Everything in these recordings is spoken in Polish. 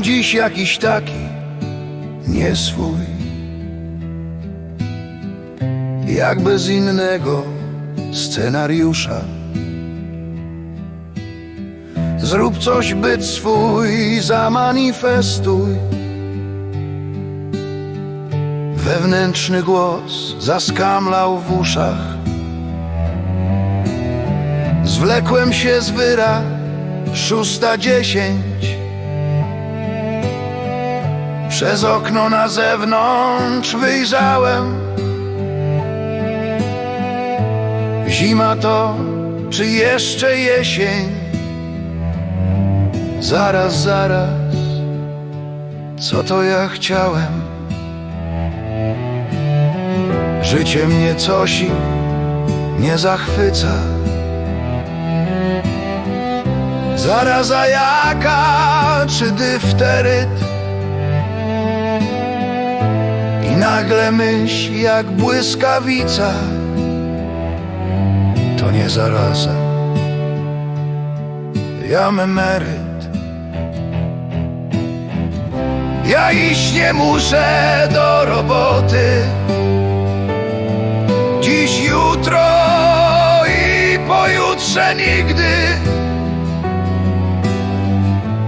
dziś jakiś taki nie swój. Jak bez innego scenariusza. Zrób coś byt swój, zamanifestuj. Wewnętrzny głos zaskamlał w uszach. Zwlekłem się z wyra, szósta dziesięć. Przez okno na zewnątrz wyjrzałem. Zima to, czy jeszcze jesień? Zaraz, zaraz, co to ja chciałem? Życie mnie cosi, nie zachwyca. Zaraza jaka, czy dyfteryt? Nagle myśl jak błyskawica. To nie zaraza. Ja memeryt Ja iść nie muszę do roboty. Dziś, jutro i pojutrze nigdy.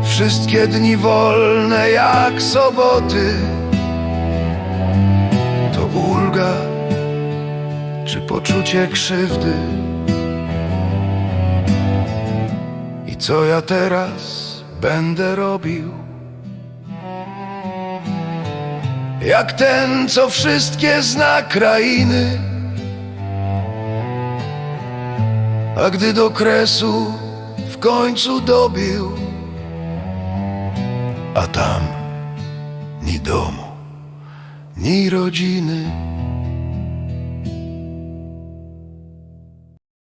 Wszystkie dni wolne jak soboty poczucie krzywdy. I co ja teraz będę robił? Jak ten, co wszystkie zna krainy. A gdy do kresu w końcu dobił A tam ni domu, ni rodziny